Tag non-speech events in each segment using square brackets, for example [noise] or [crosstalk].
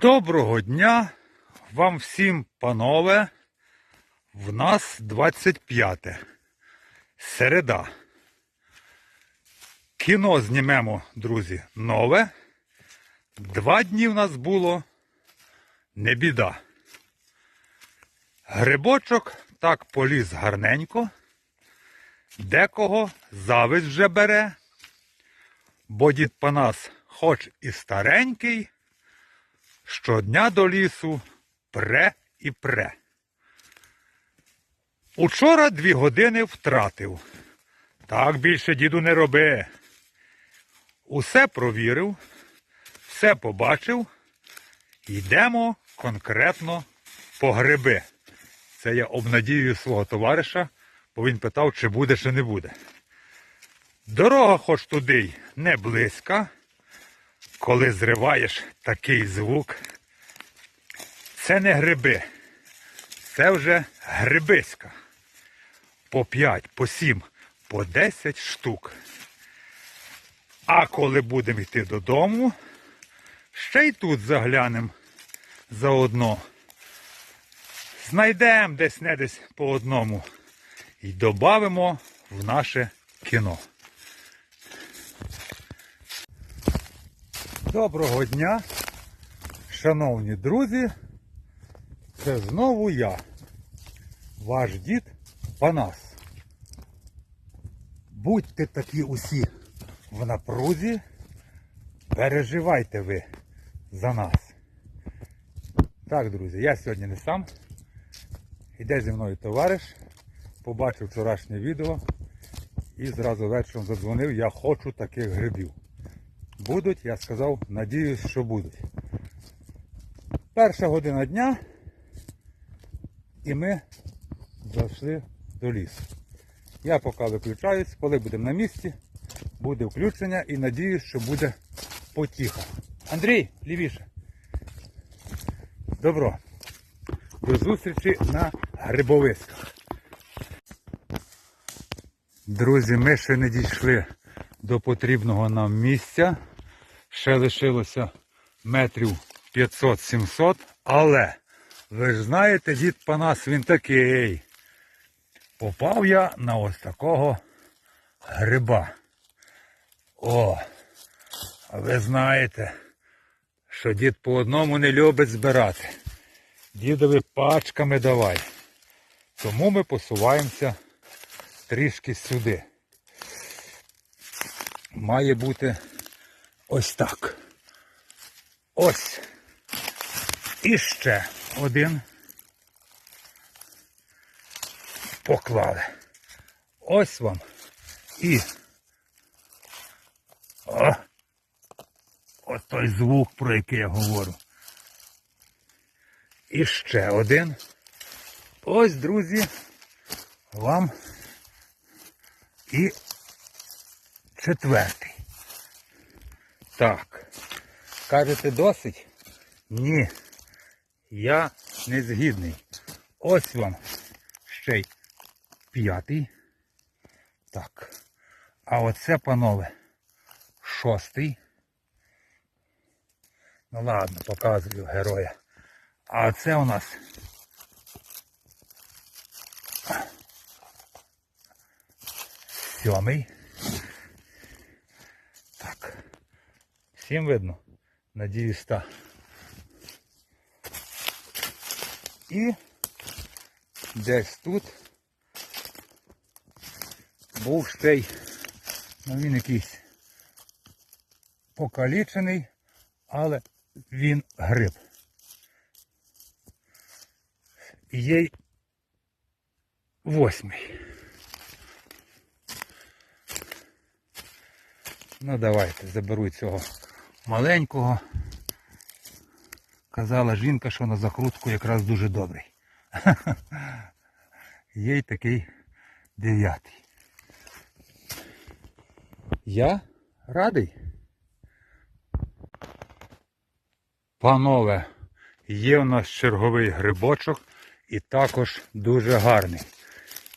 Доброго дня вам всім, панове. В нас 25 середа. Кіно знімемо, друзі, нове. Два дні в нас було не біда. Грибочок так поліз гарненько. Декого зависть вже бере, бо дід Панас, хоч і старенький, щодня до лісу пре і пре. Учора дві години втратив. Так більше діду не роби. Усе провірив, все побачив. Йдемо конкретно по гриби. Це я обнадію свого товариша, бо він питав, чи буде, чи не буде. Дорога хоч туди не близька, коли зриваєш такий звук. Це не гриби, це вже грибиська. По 5, по 7, по 10 штук. А коли будемо йти додому, ще й тут заглянемо заодно. Знайдемо десь не десь по одному і додамо в наше кіно. Доброго дня, шановні друзі. Це знову я, ваш дід Панас. Будьте такі усі в напрузі, переживайте ви за нас. Так, друзі, я сьогодні не сам. Іде зі мною товариш, побачив вчорашнє відео і зразу вечором задзвонив, я хочу таких грибів. Будуть, я сказав, надіюсь, що будуть. Перша година дня і ми зайшли до лісу. Я поки виключаюсь, коли будемо на місці, буде включення і надіюсь, що буде потіха. Андрій, лівіше. Добро. До зустрічі на грибовисках. Друзі, ми ще не дійшли до потрібного нам місця. Ще лишилося метрів 500-700, але ви ж знаєте, дід Панас він такий. Попав я на ось такого гриба. О, а ви знаєте, що дід по одному не любить збирати. Дідові пачками давай. Тому ми посуваємося трішки сюди. Має бути ось так. Ось. І ще один. Поклали. Ось вам. І. О! Ось той звук, про який я говорю. І ще один. Ось, друзі, вам і четвертий. Так. Кажете, досить? Ні. Я не згідний. Ось вам ще й п'ятий. Так. А оце, панове, шостий. Ну ладно, показую героя. А це у нас сьомий. Всім видно? Надіюсь, так. І десь тут був ще й, ну він якийсь покалічений, але він гриб. І є й восьмий. Ну давайте заберу цього маленького. Казала жінка, що на закрутку якраз дуже добрий. [laughs] Є й такий дев'ятий. Я радий. Панове, є у нас черговий грибочок і також дуже гарний.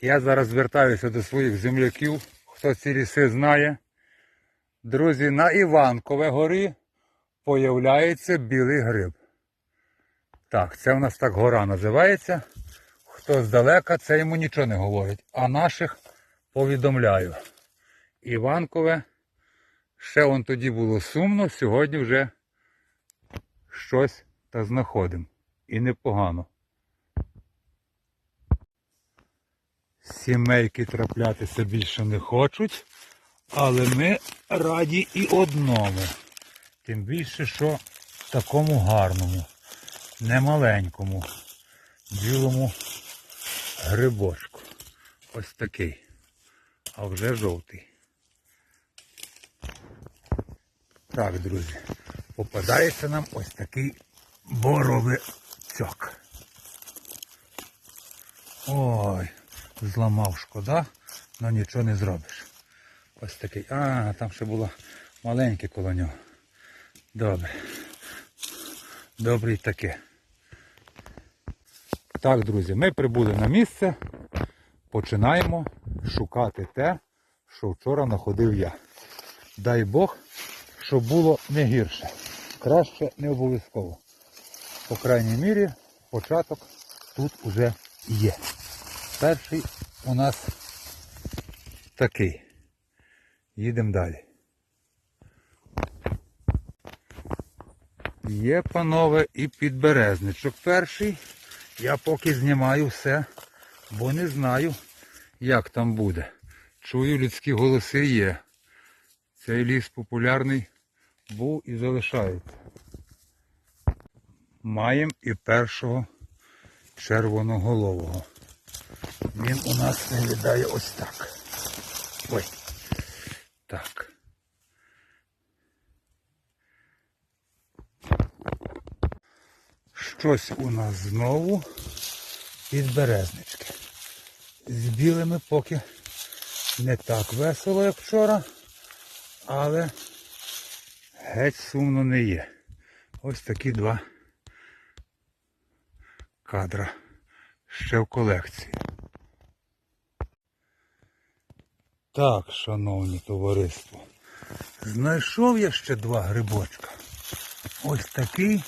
Я зараз звертаюся до своїх земляків, хто ці ліси знає. Друзі, на Іванкове горі появляється білий гриб. Так, це у нас так гора називається. Хто здалека, це йому нічого не говорить. А наших повідомляю. Іванкове, ще он тоді було сумно, сьогодні вже щось та знаходимо. І непогано. Сімейки траплятися більше не хочуть, але ми раді і одному. Тим більше, що такому гарному, немаленькому, білому грибочку. Ось такий. А вже жовтий. Так, друзі, попадається нам ось такий боровичок. Ой, зламав шкода, але нічого не зробиш. Ось такий. А, там ще було маленьке коло нього. Добре. І таке. Так, друзі, ми прибули на місце. Починаємо шукати те, що вчора знаходив я. Дай Бог, щоб було не гірше. Краще не обов'язково. По крайній мірі, початок тут уже є. Перший у нас такий. Їдемо далі. Є, панове, і підберезничок перший. Я поки знімаю все, бо не знаю, як там буде. Чую, людські голоси є. Цей ліс популярний був і залишається. Маємо і першого червоноголового. Він у нас виглядає ось так. Ой. Так. Щось у нас знову підберезнички. З білими поки не так весело, як вчора, але геть сумно не є. Ось такі два кадра ще в колекції. Так, шановні товариство, знайшов я ще два грибочка. Ось такий.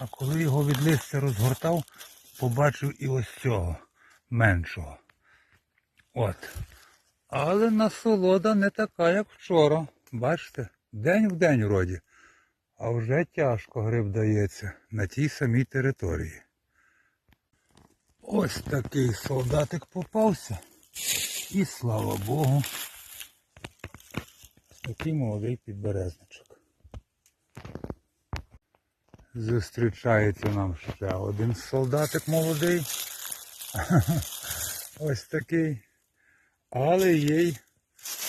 А коли його від листя розгортав, побачив і ось цього меншого. От. Але насолода не така, як вчора. Бачите, день в день вроді. А вже тяжко гриб дається на тій самій території. Ось такий солдатик попався. І слава Богу. Такий молодий підберезничок. Зустрічається нам ще один солдатик молодий. [laughs] Ось такий. Але є й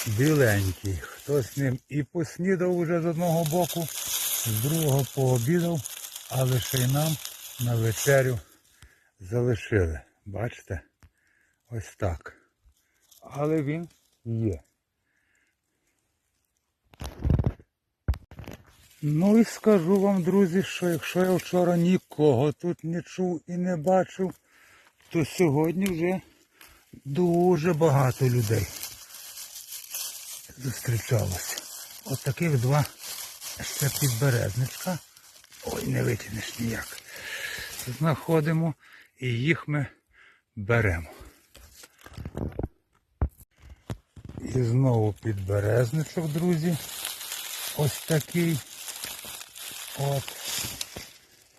біленький. Хтось ним і поснідав уже з одного боку, з другого пообідав, але ще й нам на вечерю залишили. Бачите? Ось так. Але він є. Ну і скажу вам, друзі, що якщо я вчора нікого тут не чув і не бачив, то сьогодні вже дуже багато людей зустрічалося. От таких два ще підберезничка. Ой, не витягнеш ніяк. Знаходимо і їх ми беремо. І знову підберезничок, друзі. Ось такий. От.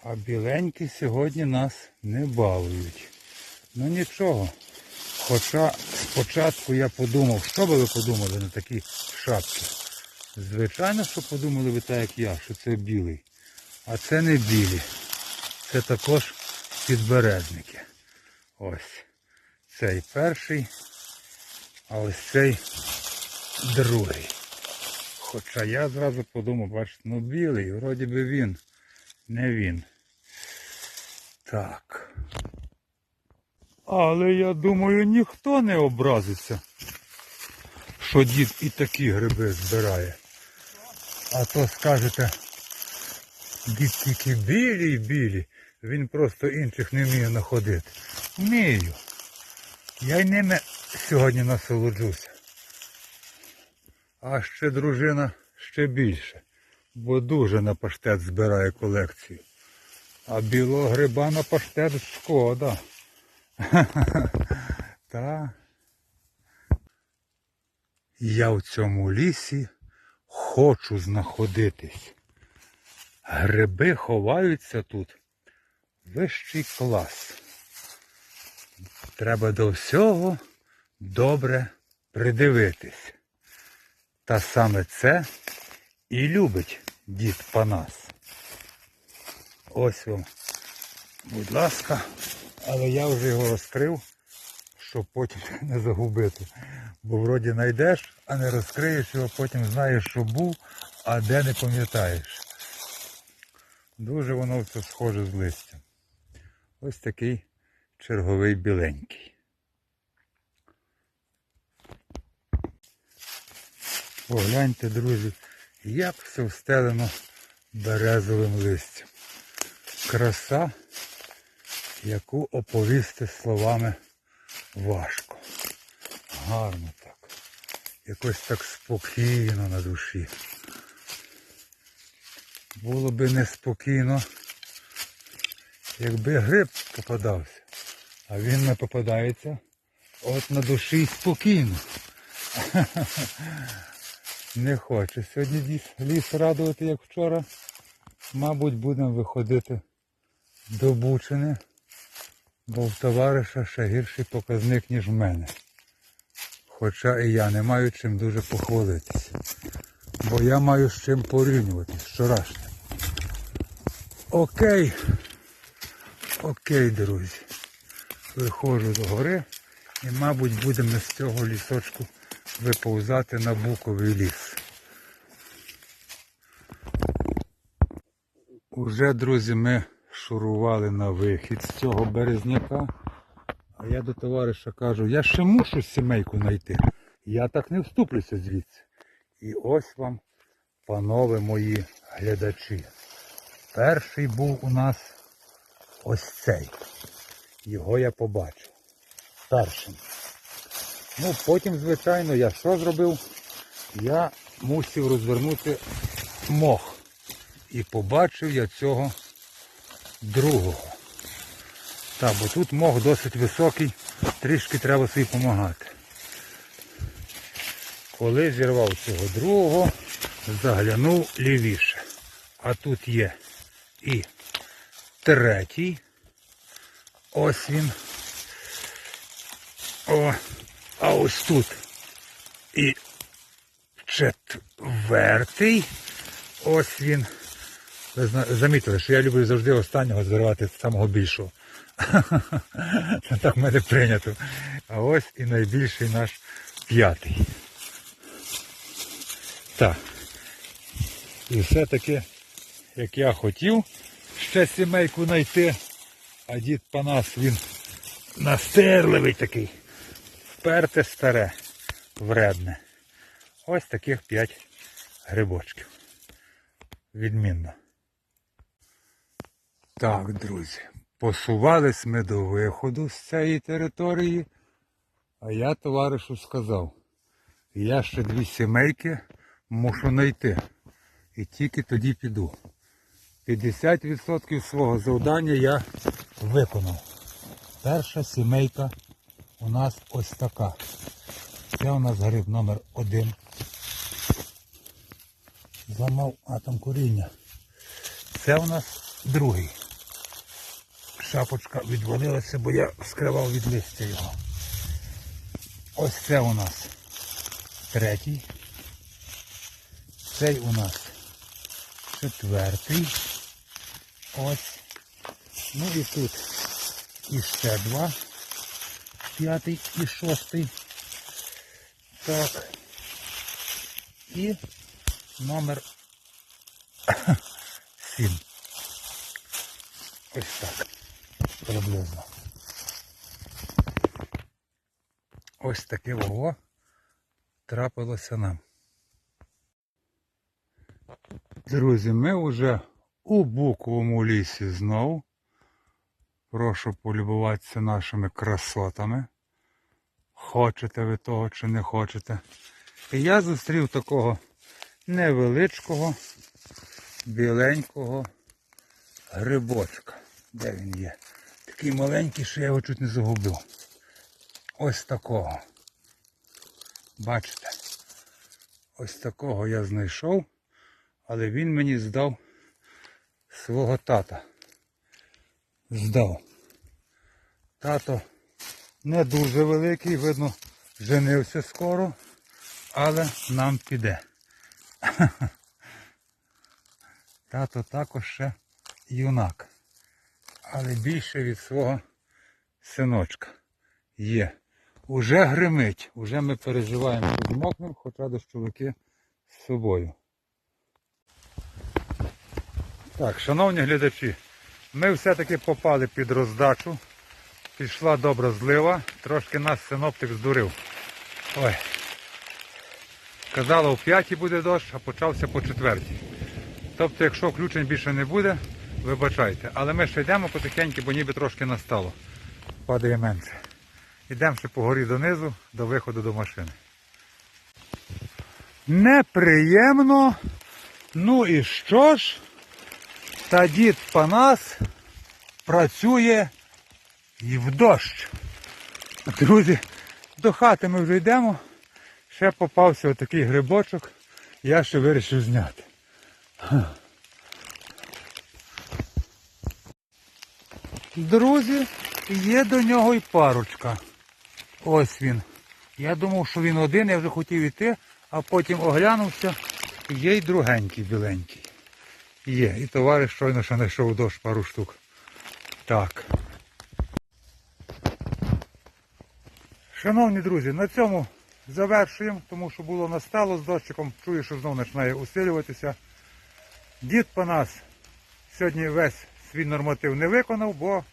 А біленькі сьогодні нас не балують. Ну нічого. Хоча спочатку я подумав, що би ви подумали на такі шапки. Звичайно, що подумали ви так, як я, що це білий. А це не білі. Це також підберезники. Ось. Цей перший, а ось цей другий. Хоча я зразу подумав, бачите, ну білий, вроді би він, не він. Так. Але я думаю, ніхто не образиться, що дід і такі гриби збирає. А то скажете, дід тільки білі білі, він просто інших не вміє знаходити. Вмію. Я й ними сьогодні насолоджуся. А ще дружина ще більше, бо дуже на паштет збирає колекцію. А білого гриба на паштет шкода. [laughs] Та. Я в цьому лісі хочу знаходитись. Гриби ховаються тут. Вищий клас. Треба до всього добре придивитись. Та саме це і любить дід Панас. Ось вам, будь ласка, але я вже його розкрив, щоб потім [laughs] не загубити. Бо вроді знайдеш, а не розкриєш його, потім знаєш, що був, а де не пам'ятаєш. Дуже воно все схоже з листям. Ось такий черговий біленький. Погляньте, друзі, як все встелено березовим листям. Краса, яку оповісти словами важко. Гарно так. Якось так спокійно на душі. Було би неспокійно, якби гриб попадався. А він не попадається. От на душі спокійно. [laughs] Не хоче сьогодні ліс, радувати, як вчора. Мабуть, будемо виходити до Бучини, бо в товариша ще гірший показник, ніж в мене. Хоча і я не маю чим дуже похвалитися. Бо я маю з чим порівнювати з вчорашнім. Окей. Окей, друзі. Виходжу до гори і, мабуть, будемо з цього лісочку виповзати на буковий ліс. Уже, друзі, ми шурували на вихід з цього березняка. А я до товариша кажу, я ще мушу сімейку знайти. Я так не вступлюся звідси. І ось вам, панове мої глядачі. Перший був у нас ось цей. Його я побачив. Першим. Ну, потім, звичайно, я що зробив? Я мусив розвернути мох. І побачив я цього другого. Так, бо тут мох досить високий, трішки треба собі допомагати. Коли зірвав цього другого, заглянув лівіше. А тут є і третій. Ось він. О, а ось тут і четвертий. Ось він. Ви замітили, що я люблю завжди останнього зривати самого більшого. [laughs] Це так в мене прийнято. А ось і найбільший наш п'ятий. Так. І все-таки, як я хотів ще сімейку знайти, а дід Панас він настирливий такий. Вперте старе, вредне. Ось таких п'ять грибочків. Відмінно. Так, друзі, посувались ми до виходу з цієї території, а я товаришу сказав, я ще дві сімейки мушу знайти. І тільки тоді піду. 50% свого завдання я виконав. Перша сімейка у нас ось така. Це у нас гриб номер один. Зламав атом коріння. Це у нас другий. Шапочка відвалилася, бо я скривав від листя його. Ось це у нас третій. Цей у нас четвертий. Ось. Ну і тут іще два. П'ятий і шостий. Так. І номер [coughs] сім. Ось так. Приблизно. Ось таке вого трапилося нам. Друзі, ми вже у буковому лісі знову. Прошу полюбуватися нашими красотами. Хочете ви того чи не хочете. І я зустрів такого невеличкого, біленького грибочка. Де він є? Такий маленький, що я його чуть не загубив. Ось такого. Бачите? Ось такого я знайшов, але він мені здав свого тата. Здав. Тато не дуже великий, видно, женився скоро, але нам піде. [laughs] Тато також ще юнак, але більше від свого синочка є. Уже гримить, уже ми переживаємо, що змокнемо, хоча дощовики з собою. Так, шановні глядачі, ми все-таки попали під роздачу. Пішла добра злива, трошки нас синоптик здурив. Ой. Казала, о п'ятій буде дощ, а почався по четвертій. Тобто, якщо включень більше не буде, вибачайте. Але ми ще йдемо потихеньку, бо ніби трошки настало. Падає менше. Йдемо ще по горі донизу, до виходу до машини. Неприємно. Ну і що ж? Та дід Панас працює і в дощ. Друзі, до хати ми вже йдемо. Ще попався отакий грибочок, я ще вирішив зняти. Друзі, є до нього і парочка. Ось він. Я думав, що він один, я вже хотів іти, а потім оглянувся. Є й другенький біленький. Є. І товариш щойно ще знайшов дощ пару штук. Так. Шановні друзі, на цьому завершуємо, тому що було настало з дощиком. Чую, що знову починає усилюватися. Дід по нас сьогодні весь свій норматив не виконав, бо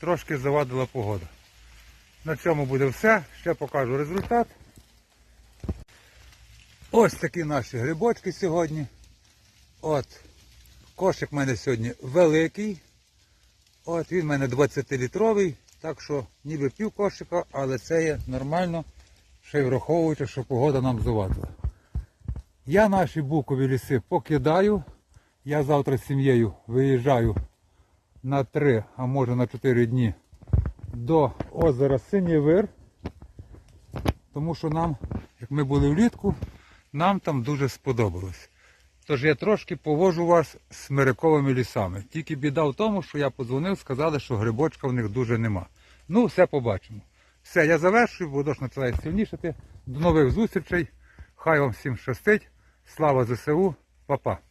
трошки завадила погода. На цьому буде все. Ще покажу результат. Ось такі наші грибочки сьогодні. От. Кошик в мене сьогодні великий. От він в мене 20-літровий, так що ніби пів кошика, але це є нормально, ще й враховуючи, що погода нам завадила. Я наші букові ліси покидаю. Я завтра з сім'єю виїжджаю на 3, а може на 4 дні до озера Синій Вир. Тому що нам, як ми були влітку, нам там дуже сподобалось. Тож я трошки повожу вас з смириковими лісами. Тільки біда в тому, що я подзвонив, сказали, що грибочка в них дуже нема. Ну, все побачимо. Все, я завершую, бо дощ починає сильнішати. До нових зустрічей. Хай вам всім щастить. Слава ЗСУ, Па-па.